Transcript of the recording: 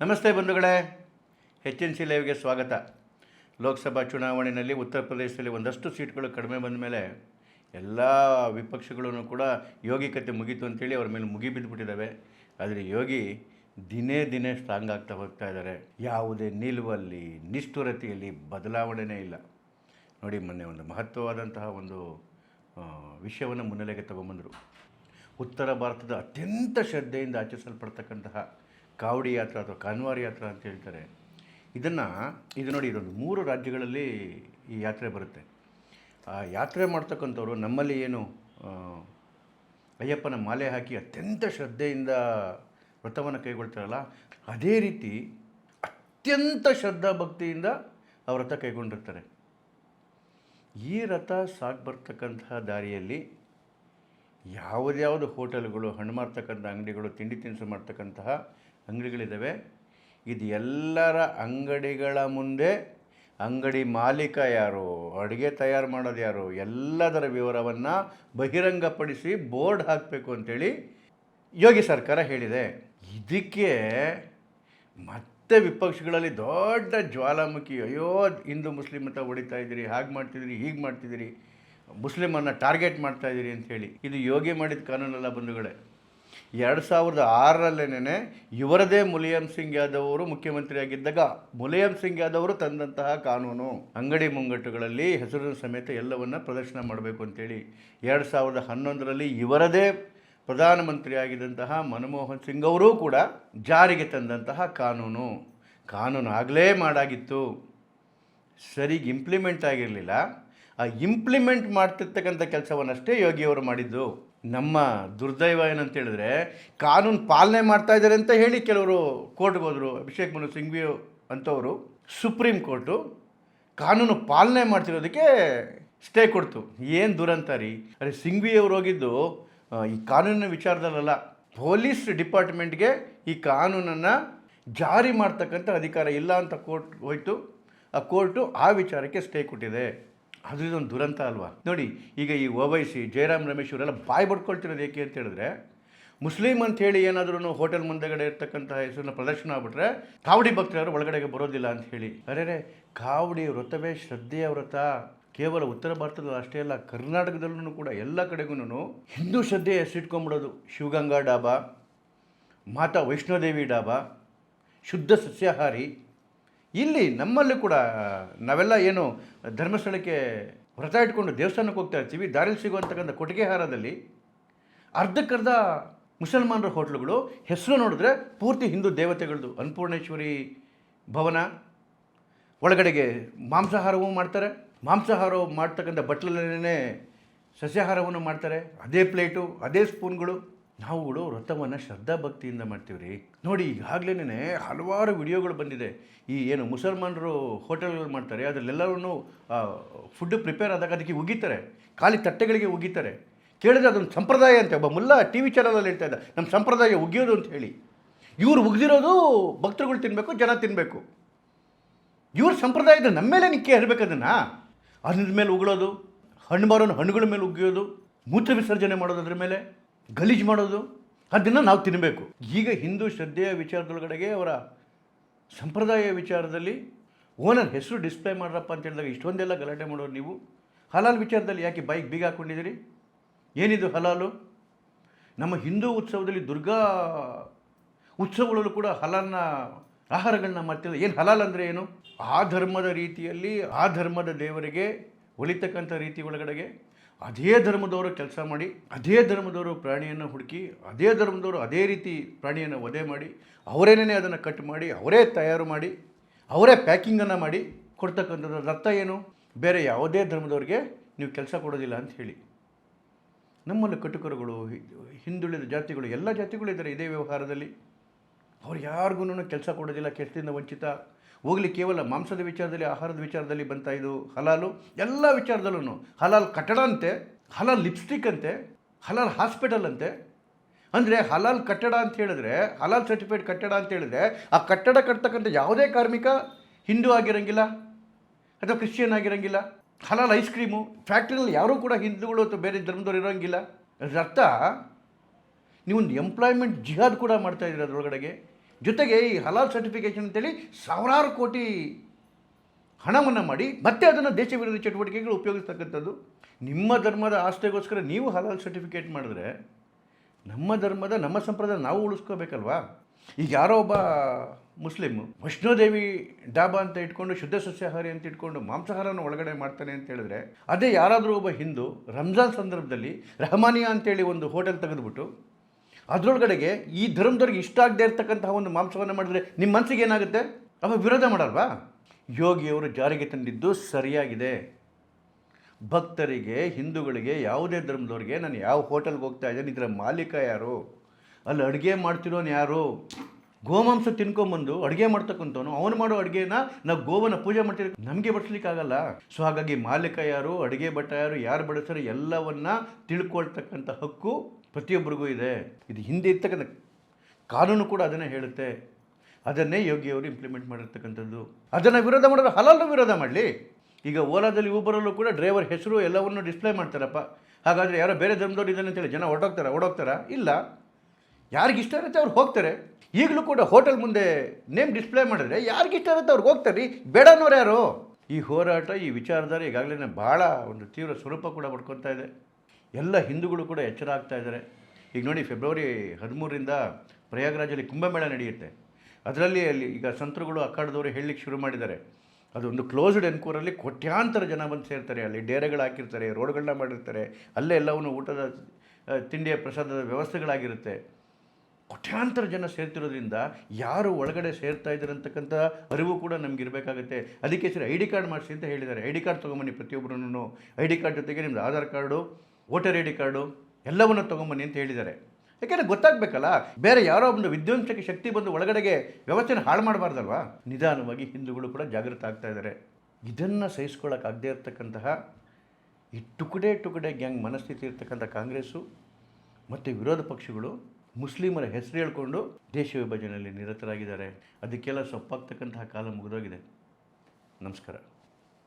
ನಮಸ್ತೆ ಬಂಧುಗಳೇ. H N C ಲೈವ್ಗೆ ಸ್ವಾಗತ. ಲೋಕಸಭಾ ಚುನಾವಣೆಯಲ್ಲಿ ಉತ್ತರ ಪ್ರದೇಶದಲ್ಲಿ ಒಂದಷ್ಟು ಸೀಟ್ಗಳು ಕಡಿಮೆ ಬಂದ ಮೇಲೆ ಎಲ್ಲ ವಿಪಕ್ಷಗಳೂ ಕೂಡ ಯೋಗಿ ಕತೆ ಮುಗೀತು ಅಂತೇಳಿ ಅವ್ರ ಮೇಲೆ ಮುಗಿ ಬಿದ್ದುಬಿಟ್ಟಿದ್ದಾವೆ ಆದರೆ ಯೋಗಿ ದಿನೇ ದಿನೇ ಸ್ಟ್ರಾಂಗ್ ಆಗ್ತಾ ಹೋಗ್ತಾ ಇದ್ದಾರೆ. ಯಾವುದೇ ನಿಲುವಲ್ಲಿ, ನಿಷ್ಠುರತೆಯಲ್ಲಿ ಬದಲಾವಣೆನೇ ಇಲ್ಲ. ನೋಡಿ, ಮೊನ್ನೆ ಒಂದು ಮಹತ್ವವಾದಂತಹ ಒಂದು ವಿಷಯವನ್ನು ಮುನ್ನೆಲೆಗೆ ತಗೊಂಬಂದರು. ಉತ್ತರ ಭಾರತದ ಅತ್ಯಂತ ಶ್ರದ್ಧೆಯಿಂದ ಆಚರಿಸಲ್ಪಡ್ತಕ್ಕಂತಹ ಕಾವಡಿ ಯಾತ್ರಾ ಅಥವಾ ಕಾನ್ವಾರ್ ಯಾತ್ರಾ ಅಂತ ಹೇಳ್ತಾರೆ. ಇದನ್ನು, ಇದು ನೋಡಿ ಇದೊಂದು ಮೂರು ರಾಜ್ಯಗಳಲ್ಲಿ ಈ ಯಾತ್ರೆ ಬರುತ್ತೆ. ಆ ಯಾತ್ರೆ ಮಾಡ್ತಕ್ಕಂಥವ್ರು ನಮ್ಮಲ್ಲಿ ಏನು ಅಯ್ಯಪ್ಪನ ಮಾಲೆ ಹಾಕಿ ಅತ್ಯಂತ ಶ್ರದ್ಧೆಯಿಂದ ವ್ರತವನ್ನು ಕೈಗೊಳ್ತಾರಲ್ಲ, ಅದೇ ರೀತಿ ಅತ್ಯಂತ ಶ್ರದ್ಧಾ ಭಕ್ತಿಯಿಂದ ಆ ವ್ರತ ಕೈಗೊಂಡಿರ್ತಾರೆ. ಈ ರಥ ಸಾಕು ಬರ್ತಕ್ಕಂತಹ ದಾರಿಯಲ್ಲಿ ಯಾವುದ್ಯಾವುದು ಹೋಟೆಲ್ಗಳು, ಹಣ್ಣು ಮಾರ್ತಕ್ಕಂಥ ಅಂಗಡಿಗಳು, ತಿಂಡಿ ತಿನಿಸು ಮಾಡ್ತಕ್ಕಂತಹ ಅಂಗಡಿಗಳಿದ್ದಾವೆ. ಇದು ಎಲ್ಲರ ಅಂಗಡಿಗಳ ಮುಂದೆ ಅಂಗಡಿ ಮಾಲೀಕ ಯಾರು, ಅಡುಗೆ ತಯಾರು ಮಾಡೋದು ಯಾರು, ಎಲ್ಲದರ ವಿವರವನ್ನು ಬಹಿರಂಗಪಡಿಸಿ ಬೋರ್ಡ್ ಹಾಕಬೇಕು ಅಂತೇಳಿ ಯೋಗಿ ಸರ್ಕಾರ ಹೇಳಿದೆ. ಇದಕ್ಕೆ ಮತ್ತೆ ವಿಪಕ್ಷಗಳಲ್ಲಿ ದೊಡ್ಡ ಜ್ವಾಲಾಮುಖಿ, ಅಯ್ಯೋ, ಹಿಂದೂ ಮುಸ್ಲಿಂ ಅಂತ ಹೊಡಿತಾ ಇದ್ದೀರಿ, ಹಾಗೆ ಮಾಡ್ತಿದ್ದೀರಿ, ಹೀಗೆ ಮಾಡ್ತಿದ್ದೀರಿ, ಮುಸ್ಲಿಮನ್ನು ಟಾರ್ಗೆಟ್ ಮಾಡ್ತಾ ಇದ್ದೀರಿ ಅಂಥೇಳಿ ಇದು ಯೋಗಿ ಮಾಡಿದ ಕಾನೂನಲ್ಲ ಬಂಧುಗಳೇ. ಎರಡು ಸಾವಿರದ ಆರರಲ್ಲೇನೆ ಇವರದೇ ಮುಲಿಯಂ ಸಿಂಗ್ ಯಾದವ್ ಅವರು ಮುಖ್ಯಮಂತ್ರಿಯಾಗಿದ್ದಾಗ ಮುಲಿಯಂ ಸಿಂಗ್ ಯಾದವ್ ಅವರು ತಂದಂತಹ ಕಾನೂನು. ಅಂಗಡಿ ಮುಂಗಟ್ಟುಗಳಲ್ಲಿ ಹೆಸರಿನ ಸಮೇತ ಎಲ್ಲವನ್ನ ಪ್ರದರ್ಶನ ಮಾಡಬೇಕು ಅಂತೇಳಿ ಎರಡು ಸಾವಿರದ ಹನ್ನೊಂದರಲ್ಲಿ ಇವರದೇ ಪ್ರಧಾನಮಂತ್ರಿಯಾಗಿದ್ದಂತಹ ಮನಮೋಹನ್ ಸಿಂಗ್ ಅವರೂ ಕೂಡ ಜಾರಿಗೆ ತಂದಂತಹ ಕಾನೂನು. ಕಾನೂನು ಆಗಲೇ ಮಾಡಾಗಿತ್ತು. ಸರಿಗೆ ಇಂಪ್ಲಿಮೆಂಟ್ ಆಗಿರಲಿಲ್ಲ. ಆ ಇಂಪ್ಲಿಮೆಂಟ್ ಮಾಡ್ತಿರ್ತಕ್ಕಂಥ ಕೆಲಸವನ್ನಷ್ಟೇ ಯೋಗಿಯವರು ಮಾಡಿದ್ದು. ನಮ್ಮ ದುರ್ದೈವ ಏನಂತ ಹೇಳಿದ್ರೆ ಕಾನೂನು ಪಾಲನೆ ಮಾಡ್ತಾ ಇದ್ದಾರೆ ಅಂತ ಹೇಳಿ ಕೆಲವರು ಕೋರ್ಟ್ಗೆ ಹೋದರು. ಅಭಿಷೇಕ್ ಮನು ಸಿಂಘ್ವಿ ಅಂಥವರು ಸುಪ್ರೀಂ ಕೋರ್ಟು ಕಾನೂನು ಪಾಲನೆ ಮಾಡ್ತಿರೋದಕ್ಕೆ ಸ್ಟೇ ಕೊಡ್ತು. ಏನು ದುರಂತ ರೀ? ಅರೆ, ಸಿಂಘ್ವಿ ಅವರು ಹೋಗಿದ್ದು ಈ ಕಾನೂನಿನ ವಿಚಾರದಲ್ಲಲ್ಲ. ಪೊಲೀಸ್ ಡಿಪಾರ್ಟ್ಮೆಂಟ್ಗೆ ಈ ಕಾನೂನನ್ನು ಜಾರಿ ಮಾಡ್ತಕ್ಕಂಥ ಅಧಿಕಾರ ಇಲ್ಲ ಅಂತ ಕೋರ್ಟ್ ಹೋಯ್ತು. ಆ ಕೋರ್ಟು ಆ ವಿಚಾರಕ್ಕೆ ಸ್ಟೇ ಕೊಟ್ಟಿದೆ. ಅದು ಇದೊಂದು ದುರಂತ ಅಲ್ವಾ? ನೋಡಿ, ಈಗ ಈ ಓವೈಸಿ ಜಯರಾಮ್ ರಮೇಶ್ ಇವರೆಲ್ಲ ಬಾಯಿ ಬಡ್ಕೊಳ್ತಿರೋದು ಏಕೆ ಅಂತ ಹೇಳಿದ್ರೆ, ಮುಸ್ಲಿಂ ಅಂತ ಹೇಳಿ ಏನಾದ್ರೂ ಹೋಟೆಲ್ ಮುಂದೆಗಡೆ ಇರ್ತಕ್ಕಂಥ ಹೆಸರನ್ನ ಪ್ರದರ್ಶನ ಆಗ್ಬಿಟ್ರೆ ಕಾವಡಿ ಭಕ್ತರು ಒಳಗಡೆಗೆ ಬರೋದಿಲ್ಲ ಅಂತ ಹೇಳಿ. ಅರೆ ಕಾವಡಿ ವ್ರತವೇ ಶ್ರದ್ಧೆಯ ವ್ರತ. ಕೇವಲ ಉತ್ತರ ಭಾರತದಲ್ಲಿ ಅಷ್ಟೇ ಅಲ್ಲ ಕರ್ನಾಟಕದಲ್ಲೂ ಕೂಡ ಎಲ್ಲ ಕಡೆಗೂ ಹಿಂದೂ ಶ್ರದ್ಧೆ ಹೆಸರಿಟ್ಕೊಂಡ್ಬಿಡೋದು ಶಿವಗಂಗಾ ಡಾಬಾ, ಮಾತಾ ವೈಷ್ಣೋದೇವಿ ಡಾಬಾ, ಶುದ್ಧ ಸಸ್ಯಾಹಾರಿ ಇಲ್ಲಿ ನಮ್ಮಲ್ಲೂ ಕೂಡ ನಾವೆಲ್ಲ ಏನು ಧರ್ಮಸ್ಥಳಕ್ಕೆ ವ್ರತ ಇಟ್ಕೊಂಡು ದೇವಸ್ಥಾನಕ್ಕೆ ಹೋಗ್ತಾ ಇರ್ತೀವಿ ದಾರಿಲಿ ಸಿಗುವಂತಕ್ಕಂಥ ಕೊಟ್ಟಿಗೆ ಹಾರದಲ್ಲಿ ಅರ್ಧಕ್ಕರ್ಧ ಮುಸಲ್ಮಾನರ ಹೋಟ್ಲುಗಳು. ಹೆಸರು ನೋಡಿದ್ರೆ ಪೂರ್ತಿ ಹಿಂದೂ ದೇವತೆಗಳದ್ದು, ಅನ್ನಪೂರ್ಣೇಶ್ವರಿ ಭವನ. ಒಳಗಡೆಗೆ ಮಾಂಸಾಹಾರವೂ ಮಾಡ್ತಾರೆ. ಮಾಂಸಾಹಾರ ಮಾಡ್ತಕ್ಕಂಥ ಬಟ್ಲಲ್ಲೇ ಸಸ್ಯಾಹಾರವನ್ನು ಮಾಡ್ತಾರೆ. ಅದೇ ಪ್ಲೇಟು, ಅದೇ ಸ್ಪೂನ್ಗಳು. ನಾವುಗಳು ವ್ರತವನ್ನು ಶ್ರದ್ಧಾ ಭಕ್ತಿಯಿಂದ ಮಾಡ್ತೀವಿ ರೀ ನೋಡಿ ಈಗಾಗಲೇ ಹಲವಾರು ವಿಡಿಯೋಗಳು ಬಂದಿದೆ. ಈ ಏನು ಮುಸಲ್ಮಾನರು ಹೋಟೆಲ್ಗಳು ಮಾಡ್ತಾರೆ ಅದರಲ್ಲೆಲ್ಲರೂ ಫುಡ್ ಪ್ರಿಪೇರ್ ಆದಾಗ ಅದಕ್ಕೆ ಉಗಿತಾರೆ. ಖಾಲಿ ತಟ್ಟೆಗಳಿಗೆ ಉಗಿತಾರೆ. ಕೇಳಿದ್ರೆ ಅದೊಂದು ಸಂಪ್ರದಾಯ ಅಂತೆ ಒಬ್ಬ ಮುಲ್ಲ ಟಿ ವಿ ಚಾನಲಲ್ಲಿ ಹೇಳ್ತಾ ಇದ್ದ ನಮ್ಮ ಸಂಪ್ರದಾಯ ಉಗಿಯೋದು ಅಂತ ಹೇಳಿ. ಇವ್ರು ಉಗ್ದಿರೋದು ಭಕ್ತರುಗಳು ತಿನ್ನಬೇಕು ಜನ ತಿನ್ನಬೇಕು ಇವ್ರ ಸಂಪ್ರದಾಯದ ನಮ್ಮ ಮೇಲೆ ನಿಕ್ಕೆ ಇರಬೇಕು ಅದನ್ನು. ಅನ್ನದ ಮೇಲೆ ಉಗಳೋದು, ಹಣ್ಣು ಮಾರೋನು ಹಣ್ಣುಗಳ ಮೇಲೆ ಉಗಿಯೋದು ಮೂತ್ರ ವಿಸರ್ಜನೆ ಮಾಡೋದು ಅದ್ರ ಮೇಲೆ. ಗಲೀಜು ಮಾಡೋದು? ಅದನ್ನು ನಾವು ತಿನ್ನಬೇಕು ಈಗ ಹಿಂದೂ ಶ್ರದ್ಧೆಯ ವಿಚಾರದೊಳಗಡೆಗೆ ಅವರ ಸಂಪ್ರದಾಯ ವಿಚಾರದಲ್ಲಿ ಓನರ್ ಹೆಸರು ಡಿಸ್ಪ್ಲೇ ಮಾಡ್ರಪ್ಪ ಅಂತ ಹೇಳಿದಾಗ ಇಷ್ಟೊಂದೆಲ್ಲ ಗಲಾಟೆ ಮಾಡೋರು ನೀವು. ಹಲಾಲ್ ವಿಚಾರದಲ್ಲಿ ಯಾಕೆ ಬೈಕ್ ಬೀಗ ಹಾಕ್ಕೊಂಡಿದ್ದೀರಿ? ಏನಿದು ಹಲಾಲು? ನಮ್ಮ ಹಿಂದೂ ಉತ್ಸವದಲ್ಲಿ ದುರ್ಗಾ ಉತ್ಸವಗಳಲ್ಲೂ ಕೂಡ ಹಲಾಲ್ನ ಆಹಾರಗಳನ್ನ ಮಾಡ್ತಿಲ್ಲ. ಏನು ಹಲಾಲ್ ಅಂದರೆ ಏನು? ಆ ಧರ್ಮದ ರೀತಿಯಲ್ಲಿ ಆ ಧರ್ಮದ ದೇವರಿಗೆ ಒಲಿತಕ್ಕಂಥ ರೀತಿ ಒಳಗಡೆಗೆ ಅದೇ ಧರ್ಮದವರು ಕೆಲಸ ಮಾಡಿ, ಅದೇ ಧರ್ಮದವರು ಪ್ರಾಣಿಯನ್ನು ಹುಡುಕಿ, ಅದೇ ಧರ್ಮದವರು ಅದೇ ರೀತಿ ಪ್ರಾಣಿಯನ್ನು ವಧೆ ಮಾಡಿ, ಅವರೇನೇ ಅದನ್ನು ಕಟ್ ಮಾಡಿ, ಅವರೇ ತಯಾರು ಮಾಡಿ, ಅವರೇ ಪ್ಯಾಕಿಂಗನ್ನು ಮಾಡಿ ಕೊಡ್ತಕ್ಕಂಥದ್ದು ರಕ್ತ ಏನು? ಬೇರೆ ಯಾವುದೇ ಧರ್ಮದವ್ರಿಗೆ ನೀವು ಕೆಲಸ ಕೊಡೋದಿಲ್ಲ ಅಂತ ಹೇಳಿ. ನಮ್ಮಲ್ಲಿ ಕಟುಕರುಗಳು, ಹಿಂದುಳಿದ ಜಾತಿಗಳು, ಎಲ್ಲ ಜಾತಿಗಳು ಇದ್ದಾರೆ ಇದೇ ವ್ಯವಹಾರದಲ್ಲಿ. ಅವ್ರು ಯಾರಿಗೂ ಕೆಲಸ ಕೊಡೋದಿಲ್ಲ, ಕೆಲಸದಿಂದ ವಂಚಿತ. ಹೋಗಲಿ ಕೇವಲ ಮಾಂಸದ ವಿಚಾರದಲ್ಲಿ, ಆಹಾರದ ವಿಚಾರದಲ್ಲಿ ಬಂತಾ ಇದು ಹಲಾಲು? ಎಲ್ಲ ವಿಚಾರದಲ್ಲೂ ಹಲಾಲ್ ಕಟ್ಟಡ ಅಂತೆ, ಹಲಾಲ್ ಲಿಪ್ಸ್ಟಿಕ್ ಅಂತೆ, ಹಲಾಲ್ ಹಾಸ್ಪಿಟಲ್ ಅಂತೆ. ಅಂದರೆ ಹಲಾಲ್ ಕಟ್ಟಡ ಅಂತ ಹೇಳಿದ್ರೆ, ಹಲಾಲ್ ಸರ್ಟಿಫೈಡ್ ಕಟ್ಟಡ ಅಂತ ಹೇಳಿದ್ರೆ, ಆ ಕಟ್ಟಡ ಕಟ್ತಕ್ಕಂಥ ಯಾವುದೇ ಕಾರ್ಮಿಕ ಹಿಂದೂ ಆಗಿರಂಗಿಲ್ಲ ಅಥವಾ ಕ್ರಿಶ್ಚಿಯನ್ ಆಗಿರಂಗಿಲ್ಲ. ಹಲಾಲ್ ಐಸ್ ಕ್ರೀಮು, ಫ್ಯಾಕ್ಟ್ರಿನಲ್ಲಿ ಯಾರೂ ಕೂಡ ಹಿಂದೂಗಳು ಅಥವಾ ಬೇರೆ ಧರ್ಮದವ್ರು ಇರೋಂಗಿಲ್ಲ. ಅದರರ್ಥ, ನೀವೊಂದು ಎಂಪ್ಲಾಯ್ಮೆಂಟ್ ಜಿಹಾದ್ ಕೂಡ ಮಾಡ್ತಾ ಇದ್ದೀರ ಅದರೊಳಗಡೆಗೆ. ಜೊತೆಗೆ ಈ ಹಲಾಲ್ ಸರ್ಟಿಫಿಕೇಷನ್ ಅಂತೇಳಿ ಸಾವಿರಾರು ಕೋಟಿ ಹಣವನ್ನು ಮಾಡಿ ಮತ್ತೆ ಅದನ್ನು ದೇಶ ವಿರೋಧಿ ಚಟುವಟಿಕೆಗಳು ಉಪಯೋಗಿಸ್ತಕ್ಕಂಥದ್ದು. ನಿಮ್ಮ ಧರ್ಮದ ಆಸ್ತಿಗೋಸ್ಕರ ನೀವು ಹಲಾಲ್ ಸರ್ಟಿಫಿಕೇಟ್ ಮಾಡಿದ್ರೆ ನಮ್ಮ ಧರ್ಮದ, ನಮ್ಮ ಸಂಪ್ರದಾಯ ನಾವು ಉಳಿಸ್ಕೋಬೇಕಲ್ವಾ? ಈಗ ಯಾರೋ ಒಬ್ಬ ಮುಸ್ಲಿಮ್ ವೈಷ್ಣೋದೇವಿ ಡಾಬಾ ಅಂತ ಇಟ್ಕೊಂಡು ಶುದ್ಧ ಸಸ್ಯಾಹಾರಿ ಅಂತ ಇಟ್ಕೊಂಡು ಮಾಂಸಾಹಾರನ ಒಳಗಡೆ ಮಾಡ್ತಾನೆ ಅಂತ ಹೇಳಿದ್ರೆ ಅದೇ ಯಾರಾದರೂ ಒಬ್ಬ ಹಿಂದೂ ರಂಜಾನ್ ಸಂದರ್ಭದಲ್ಲಿ ರಹಮಾನಿಯಾ ಅಂತೇಳಿ ಒಂದು ಹೋಟೆಲ್ ತೆಗೆದುಬಿಟ್ಟು ಅದರೊಳಗಡೆಗೆ ಈ ಧರ್ಮದವ್ರಿಗೆ ಇಷ್ಟ ಆಗದೆ ಇರ್ತಕ್ಕಂತಹ ಒಂದು ಮಾಂಸವನ್ನು ಮಾಡಿದ್ರೆ ನಿಮ್ಮ ಮನಸ್ಸಿಗೆ ಏನಾಗುತ್ತೆ? ಅವ ವಿರೋಧ ಮಾಡಲ್ವಾ? ಯೋಗಿಯವರು ಜಾರಿಗೆ ತಂದಿದ್ದು ಸರಿಯಾಗಿದೆ. ಭಕ್ತರಿಗೆ, ಹಿಂದೂಗಳಿಗೆ, ಯಾವುದೇ ಧರ್ಮದವ್ರಿಗೆ, ನಾನು ಯಾವ ಹೋಟೆಲ್ಗೆ ಹೋಗ್ತಾ ಇದ್ದೇನೆ, ಇದರ ಮಾಲೀಕ ಯಾರು? ಅಲ್ಲಿ ಅಡುಗೆ ಮಾಡ್ತಿರೋನು ಯಾರು? ಗೋಮಾಂಸ ತಿನ್ಕೊಂಬಂದು ಅಡುಗೆ ಮಾಡ್ತಕ್ಕಂಥವನು, ಅವನು ಮಾಡೋ ಅಡುಗೆನ ನಾವು ಗೋವನ ಪೂಜೆ ಮಾಡ್ತೀವಿ ನಮಗೆ ಬಡಿಸ್ಲಿಕ್ಕಾಗಲ್ಲ. ಸೊ ಹಾಗಾಗಿ ಮಾಲೀಕ ಯಾರು, ಅಡುಗೆ ಭಟ್ಟ ಯಾರು ಯಾರು ಬಡಿಸ್ತಾರೆ ಎಲ್ಲವನ್ನ ತಿಳ್ಕೊಳ್ತಕ್ಕಂಥ ಹಕ್ಕು ಪ್ರತಿಯೊಬ್ಬರಿಗೂ ಇದೆ. ಇದು ಹಿಂದೆ ಇರ್ತಕ್ಕಂಥ ಕಾನೂನು ಕೂಡ ಅದನ್ನೇ ಹೇಳುತ್ತೆ. ಅದನ್ನೇ ಯೋಗಿಯವರು ಇಂಪ್ಲಿಮೆಂಟ್ ಮಾಡಿರ್ತಕ್ಕಂಥದ್ದು. ಅದನ್ನು ವಿರೋಧ ಮಾಡೋದು ಹಲಾಲು ವಿರೋಧ ಮಾಡಲಿ. ಈಗ ಓಲಾದಲ್ಲಿ ಊಬರಲ್ಲೂ ಕೂಡ ಡ್ರೈವರ್ ಹೆಸರು ಎಲ್ಲವನ್ನು ಡಿಸ್ಪ್ಲೇ ಮಾಡ್ತಾರಪ್ಪ. ಹಾಗಾದರೆ ಯಾರೋ ಬೇರೆ ಧರ್ಮದವ್ರು ಇದ್ದಾನೆ ಅಂತೇಳಿ ಜನ ಹೊರಟೋಗ್ತಾರ? ಓಡೋಗ್ತಾರಾ? ಇಲ್ಲ. ಯಾರಿಗೆ ಇಷ್ಟ ಇರುತ್ತೆ ಅವ್ರು ಹೋಗ್ತಾರೆ. ಈಗಲೂ ಕೂಡ ಹೋಟೆಲ್ ಮುಂದೆ ನೇಮ್ ಡಿಸ್ಪ್ಲೇ ಮಾಡಿದ್ರೆ ಯಾರಿಗಿಷ್ಟ ಇರುತ್ತೆ ಅವ್ರಿಗೆ ಹೋಗ್ತಾರೆ ಬೇಡ ಯಾರು? ಈ ಹೋರಾಟ, ಈ ವಿಚಾರಧಾರೆ ಈಗಾಗಲೇ ಭಾಳ ಒಂದು ತೀವ್ರ ಸ್ವರೂಪ ಕೂಡ ಪಡ್ಕೊತಾ ಇದೆ. ಎಲ್ಲ ಹಿಂದೂಗಳು ಕೂಡ ಎಚ್ಚರ ಆಗ್ತಾ ಇದ್ದಾರೆ ಈಗ ನೋಡಿ, ಫೆಬ್ರವರಿ ಹದಿಮೂರರಿಂದ ಪ್ರಯಾಗ್ರಾಜಲ್ಲಿ ಕುಂಭಮೇಳ ನಡೆಯುತ್ತೆ. ಅದರಲ್ಲಿ ಅಲ್ಲಿ ಈಗ ಸಂತರುಗಳು ಅಖಾಡದವರು ಹೇಳಲಿಕ್ಕೆ ಶುರು ಮಾಡಿದ್ದಾರೆ. ಅದೊಂದು ಕ್ಲೋಸ್ಡ್ ಎನ್ಕೂರಲ್ಲಿ ಕೋಟ್ಯಾಂತರ ಜನ ಬಂದು ಸೇರ್ತಾರೆ. ಅಲ್ಲಿ ಡೇರೆಗಳು ಹಾಕಿರ್ತಾರೆ, ರೋಡ್ಗಳನ್ನ ಮಾಡಿರ್ತಾರೆ. ಅಲ್ಲೇ ಎಲ್ಲವನ್ನು ಊಟದ ತಿಂಡಿಯ ಪ್ರಸಾದದ ವ್ಯವಸ್ಥೆಗಳಾಗಿರುತ್ತೆ. ಕೋಟ್ಯಾಂತರ ಜನ ಸೇರ್ತಿರೋದ್ರಿಂದ ಯಾರು ಒಳಗಡೆ ಸೇರ್ತಾ ಇದ್ದಾರೆ ಅಂತಕ್ಕಂಥ ಅರಿವು ಕೂಡ ನಮ್ಗೆ ಇರಬೇಕಾಗುತ್ತೆ ಅದಕ್ಕೆ ಸರಿ ಐ ಡಿ ಕಾರ್ಡ್ ಮಾಡಿಸಿ ಅಂತ ಹೇಳಿದ್ದಾರೆ. ಐ ಡಿ ಕಾರ್ಡ್ ತೊಗೊಂಬನ್ನಿ ಪ್ರತಿಯೊಬ್ಬರೂ ಐ ಡಿ ಕಾರ್ಡ್ ಜೊತೆಗೆ ನಿಮ್ಮದು Aadhaar card, voter I D card, ಎಲ್ಲವನ್ನು ತೊಗೊಂಬನ್ನಿ ಅಂತ ಹೇಳಿದ್ದಾರೆ. ಯಾಕೆಂದರೆ ಗೊತ್ತಾಗಬೇಕಲ್ಲ, ಬೇರೆ ಯಾರೋ ಒಂದು ವಿಧ್ವಂಸಕ್ಕೆ ಶಕ್ತಿ ಬಂದು ಒಳಗಡೆಗೆ ವ್ಯವಸ್ಥೆನ ಹಾಳು ಮಾಡಬಾರ್ದಲ್ವಾ? ನಿಧಾನವಾಗಿ ಹಿಂದೂಗಳು ಕೂಡ ಜಾಗೃತ ಆಗ್ತಾ ಇದ್ದಾರೆ ಇದನ್ನು ಸಹಿಸ್ಕೊಳ್ಳೋಕ್ಕಾಗದೇ ಇರತಕ್ಕಂತಹ ಈ ಟುಕಡೆ ಟುಕಡೆ ಗ್ಯಾಂಗ್ ಮನಸ್ಥಿತಿ ಇರ್ತಕ್ಕಂಥ ಕಾಂಗ್ರೆಸ್ಸು ಮತ್ತು ವಿರೋಧ ಪಕ್ಷಗಳು ಮುಸ್ಲಿಮರ ಹೆಸರು ಹೇಳ್ಕೊಂಡು ದೇಶ ವಿಭಜನೆಯಲ್ಲಿ ನಿರತರಾಗಿದ್ದಾರೆ. ಅದಕ್ಕೆಲ್ಲ ಸೊಪ್ಪಾಗ್ತಕ್ಕಂತಹ ಕಾಲ ಮುಗಿದೋಗಿದೆ. ನಮಸ್ಕಾರ.